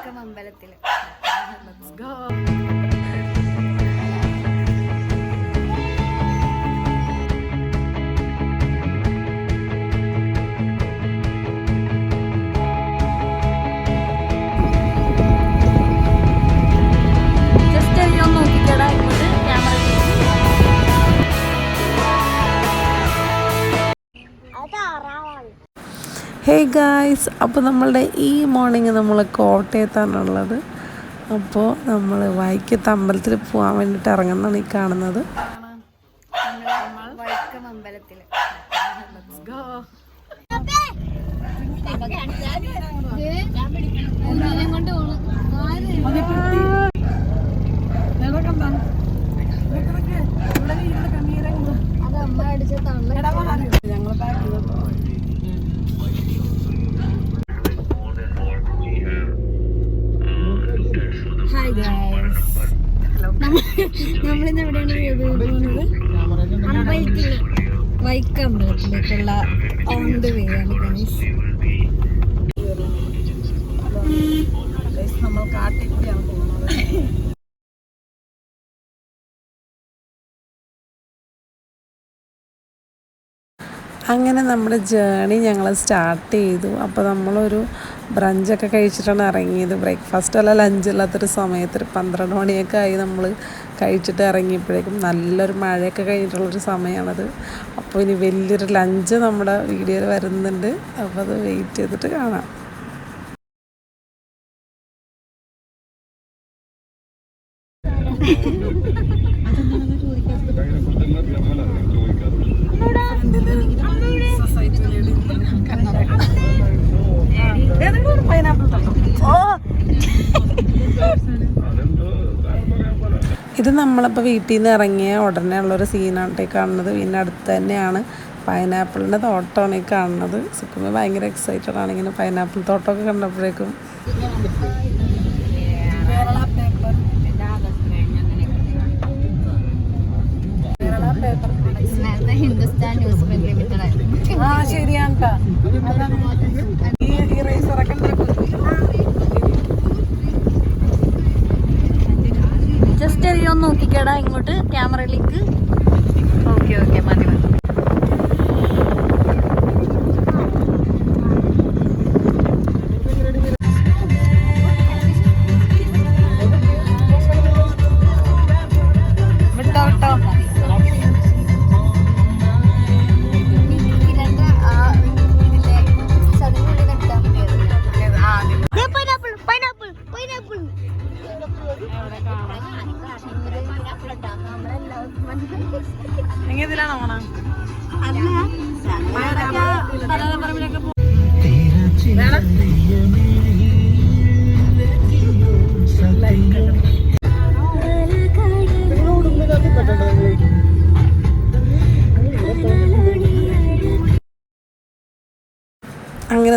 Vaikom let's Let's hey guys അപ്പോൾ നമ്മളുടെ ഈ മോർണിംഗ് നമ്മൾ കോട്ടയത്താണുള്ളത്. അപ്പോൾ നമ്മൾ വൈക്കത്ത് അമ്പലത്തിൽ പോകാൻ വേണ്ടിയിട്ട് ഇറങ്ങുന്നതാണ് ഈ കാണുന്നത്. വൈക്കം നമ്മളിന്ന് എവിടെയാണ് പോകുന്നത്? അമ്പലത്തിൽ വൈക്കം അമ്പലത്തിലേക്കുള്ള ഓൺ ദ വേ ആണ് ഗണേഷ് നമ്മൾ കാട്ടിലേക്കാണ് പോകുന്നത്. അങ്ങനെ നമ്മുടെ ജേണി ഞങ്ങൾ സ്റ്റാർട്ട് ചെയ്തു. അപ്പോൾ നമ്മളൊരു ബ്രഞ്ചൊക്കെ കഴിച്ചിട്ടാണ് ഇറങ്ങിയത്. ബ്രേക്ക്ഫാസ്റ്റ് അല്ല ലഞ്ച് ഇല്ലാത്തൊരു സമയത്ത് ഒരു പന്ത്രണ്ട് മണിയൊക്കെ ആയി നമ്മൾ കഴിച്ചിട്ട് ഇറങ്ങിയപ്പോഴേക്കും. നല്ലൊരു മഴയൊക്കെ കഴിഞ്ഞിട്ടുള്ളൊരു സമയമാണത് അപ്പോൾ ഇനി വലിയൊരു ലഞ്ച് നമ്മുടെ വീഡിയോയിൽ വരുന്നുണ്ട്. അപ്പോൾ അത് വെയിറ്റ് ചെയ്തിട്ട് കാണാം. ഇത് നമ്മളിപ്പോൾ വീട്ടിൽ നിന്ന് ഇറങ്ങിയ ഉടനെ ഉള്ളൊരു സീനാണ് കേട്ടോ ഈ കാണുന്നത്. പിന്നെ അടുത്ത് തന്നെയാണ് പൈനാപ്പിളിന്റെ തോട്ടമാണ് ഈ കാണുന്നത്. സുക്കുമ്പ ഭയങ്കര എക്സൈറ്റഡ് ആണ് ഇങ്ങനെ പൈനാപ്പിൾ തോട്ടമൊക്കെ കണ്ടപ്പോഴേക്കും. ഹിന്ദുസ്ഥാൻ ന്യൂസ് ആ ശരിയാണ് ഈ ഈ നോക്കിക്കടാ ഇങ്ങോട്ട് ക്യാമറയിലേക്ക്.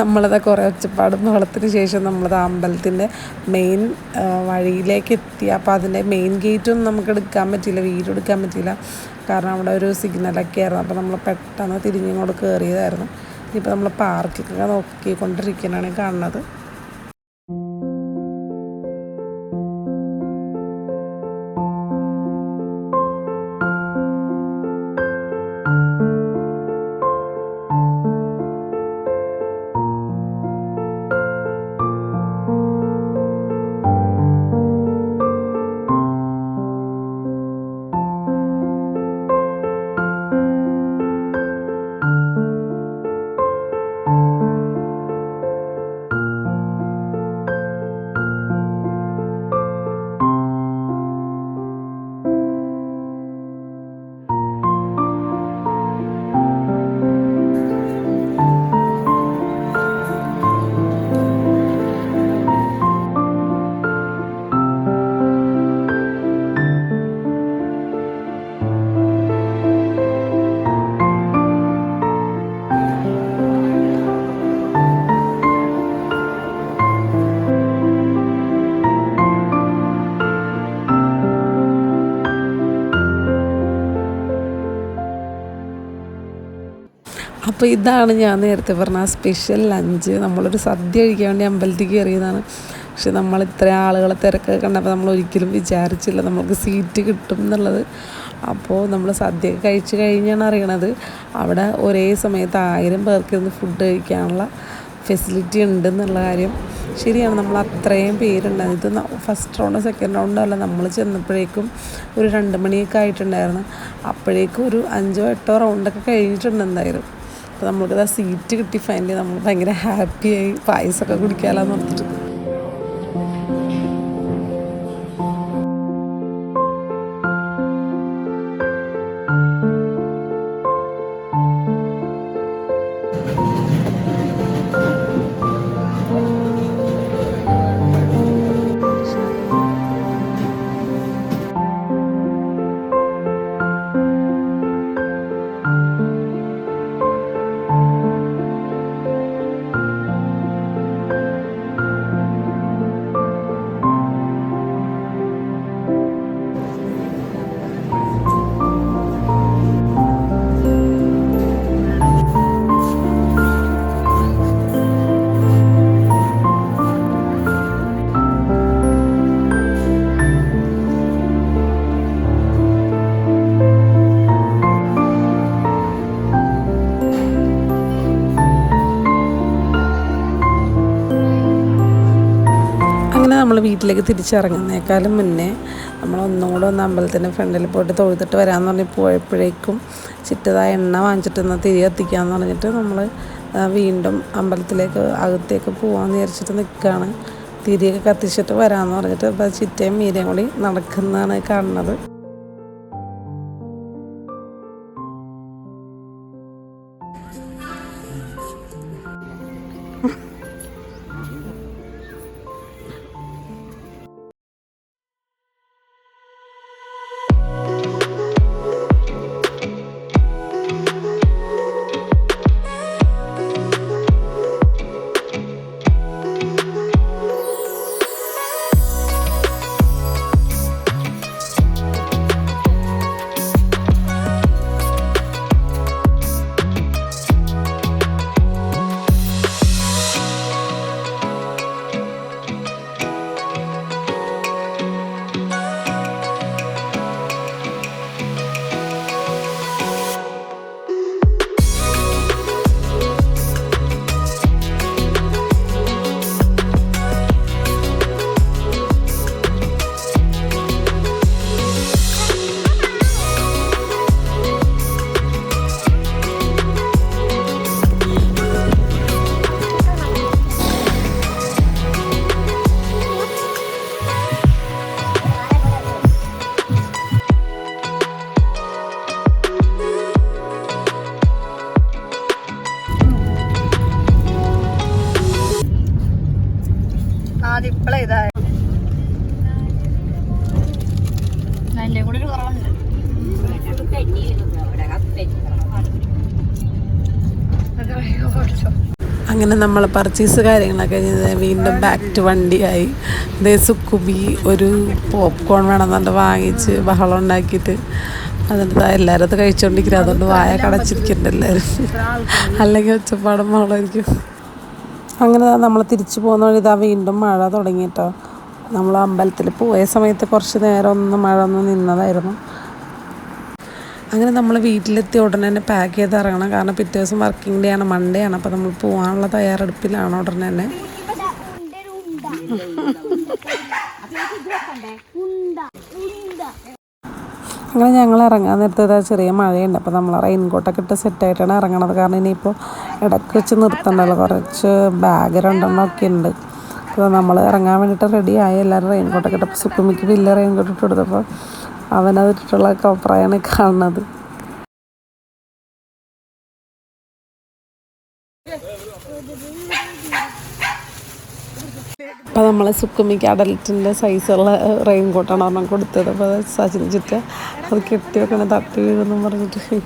നമ്മളത് കുറേ ഒച്ചപ്പാടും ബഹളത്തിന് ശേഷം നമ്മളത് അമ്പലത്തിന്റെ മെയിൻ വഴിയിലേക്ക് എത്തി അപ്പോൾ അതിന്റെ മെയിൻ ഗേറ്റൊന്നും നമുക്ക് എടുക്കാൻ പറ്റിയില്ല വീഡിയോ എടുക്കാൻ പറ്റിയില്ല. കാരണം അവിടെ ഒരു സിഗ്നലൊക്കെ ആയിരുന്നു. അപ്പോൾ നമ്മൾ പെട്ടെന്ന് തിരിഞ്ഞിങ്ങോട്ട് കയറിയതായിരുന്നു ഇനിയിപ്പോൾ നമ്മൾ പാർക്കിലൊക്കെ നോക്കിക്കൊണ്ടിരിക്കാനാണ് കാണുന്നത്. അപ്പോൾ ഇതാണ് ഞാൻ നേരത്തെ പറഞ്ഞ ആ സ്പെഷ്യൽ ലഞ്ച് നമ്മളൊരു സദ്യ കഴിക്കാൻ വേണ്ടി അമ്പലത്തിൽ കയറിയതാണ് പക്ഷെ നമ്മൾ ഇത്ര ആളുകളെ തിരക്കൊക്കെ കണ്ടപ്പോൾ നമ്മൾ ഒരിക്കലും വിചാരിച്ചില്ല നമുക്ക് സീറ്റ് കിട്ടും എന്നുള്ളത്. അപ്പോൾ നമ്മൾ സദ്യ കഴിച്ച് കഴിഞ്ഞാണ് അറിയണത്. അവിടെ ഒരേ സമയത്ത് ആയിരം പേർക്ക് ഫുഡ് കഴിക്കാനുള്ള ഫെസിലിറ്റി ഉണ്ട് എന്നുള്ള കാര്യം. ശരിയാണ് നമ്മൾ അത്രയും പേരുണ്ടായിരുന്നു. ഇത് ഫസ്റ്റ് റൗണ്ട് സെക്കൻഡ് റൗണ്ടോ അല്ല. നമ്മൾ ചെന്നപ്പോഴേക്കും ഒരു രണ്ട് മണിയൊക്കെ ആയിട്ടുണ്ടായിരുന്നു. അപ്പോഴേക്കും ഒരു അഞ്ചോ എട്ടോ റൗണ്ടൊക്കെ കഴിഞ്ഞിട്ടുണ്ട് എന്തായാലും. അപ്പോൾ നമ്മൾക്ക് ആ സീറ്റ് കിട്ടി. ഫൈനലി നമ്മൾ ഭയങ്കര ഹാപ്പിയായി പായസമൊക്കെ കുടിക്കാമെന്ന് ഓർത്തിട്ട്. വീട്ടിലേക്ക് തിരിച്ചിറങ്ങുന്നേക്കാളും മുന്നേ നമ്മൾ ഒന്നും കൂടെ ഒന്ന് അമ്പലത്തിന്റെ ഫ്രണ്ടിൽ പോയിട്ട് തൊഴുതിട്ട് വരാമെന്ന് പറഞ്ഞ് പോയപ്പോഴേക്കും ചിറ്റതായ എണ്ണ വാങ്ങിച്ചിട്ട് എന്നാൽ തിരി പറഞ്ഞിട്ട് നമ്മൾ വീണ്ടും അമ്പലത്തിലേക്ക് അകത്തേക്ക് പോകാമെന്ന് വിചാരിച്ചിട്ട് നിൽക്കുകയാണ് തിരിയൊക്കെ കത്തിച്ചിട്ട് വരാമെന്ന് പറഞ്ഞിട്ട് ഇപ്പോൾ ചിറ്റയും മീരയും കൂടി നടക്കുന്നതാണ് കാണുന്നത്. ഇപ്പളെ ഇതായ നല്ല കൂടെ ഒരു കുറവുണ്ട്. അങ്ങനെ നമ്മൾ പർച്ചേസ് കാര്യങ്ങളൊക്കെ ചെയ്ത് വീണ്ടും ബാക്ക് ടു വണ്ടിയായി. ദേ സുക്കുബി ഒരു പോപ്കോൺ വേണമെന്നുണ്ട് വാങ്ങിച്ച് ബഹളം ഉണ്ടാക്കിയിട്ട്. അതിന്റെ താ എല്ലാവരും അത് കഴിച്ചുകൊണ്ടിരിക്കുന്നത് അതുകൊണ്ട് വായ കടച്ചിരിക്കുന്നുണ്ട് എല്ലാവരും അല്ലെങ്കിൽ ഒച്ചപ്പാടും ബഹളമായിരിക്കും അങ്ങനെ നമ്മൾ തിരിച്ചു പോകുന്ന വഴി ഇതാ വീണ്ടും മഴ തുടങ്ങിയിട്ടോ നമ്മൾ അമ്പലത്തിൽ പോയ സമയത്ത് കുറച്ച് നേരം ഒന്ന് മഴ ഒന്ന് നിന്നതായിരുന്നു അങ്ങനെ നമ്മൾ വീട്ടിലെത്തിയ ഉടനെ തന്നെ പാക്ക് ചെയ്ത് ഇറങ്ങണം കാരണം പിറ്റേ ദിവസം വർക്കിംഗ് ഡേ ആണ് മൺഡേ ആണ് അപ്പോൾ നമ്മൾ പോകാനുള്ള തയ്യാറെടുപ്പിലാണ് ഉടനെ തന്നെ അങ്ങനെ ഞങ്ങൾ ഇറങ്ങാൻ നേരത്തെ ചെറിയ മഴയുണ്ട്. അപ്പോൾ നമ്മൾ റെയിൻ റെയിൻകോട്ടൊക്കെ ഇട്ട് സെറ്റായിട്ടാണ് ഇറങ്ങണത്. കാരണം ഇനിയിപ്പോൾ ഇടയ്ക്ക് വെച്ച് നിർത്തണ്ടല്ലോ. കുറച്ച് ബാഗ് രണ്ടെണ്ണമൊക്കെ ഉണ്ട്. അപ്പോൾ നമ്മൾ ഇറങ്ങാൻ വേണ്ടിയിട്ട് റെഡിയായി എല്ലാവരും റെയിൻകോട്ടൊക്കെ ഇട്ടപ്പോൾ സുക്കുമിക്ക് വലിയ റെയിൻകോട്ട് ഇട്ട് കൊടുത്തപ്പോൾ അവനത് ഇട്ടിട്ടുള്ള കാണുന്നത്. അപ്പോൾ നമ്മൾ സുക്കുമിക്ക് അഡൽറ്റിന്റെ സൈസുള്ള റെയിൻ കോട്ടാണ് ഒരെണ്ണം കൊടുത്തത്. അപ്പോൾ അത് സച്ചിച്ചിട്ട് അത് കെട്ടി വെക്കണം തട്ടി വീഴുന്നു പറഞ്ഞിട്ട്.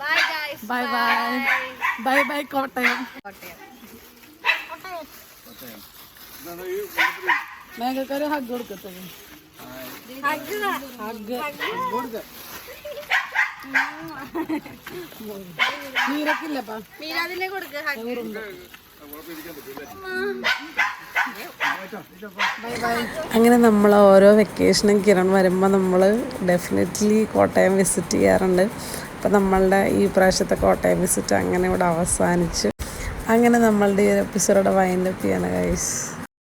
Bye guys bye bye bye bye Kottayam. മേഘക്കൊരു hug കൊടുക്കത്തേ അങ്ങനെ നമ്മൾ ഓരോ വെക്കേഷനും കിരൺ വരുമ്പോൾ നമ്മൾ ഡെഫിനറ്റ്ലി കോട്ടയം വിസിറ്റ് ചെയ്യാറുണ്ട്. അപ്പം നമ്മളുടെ ഈ പ്രാവശ്യത്തെ കോട്ടയം വിസിറ്റ് അങ്ങനെ ഇവിടെ അവസാനിച്ച്. അങ്ങനെ നമ്മളുടെ ഈ ഒരു എപ്പിസോഡ് വൈൻഡപ്പ് ചെയ്യാണ് ഗൈസ്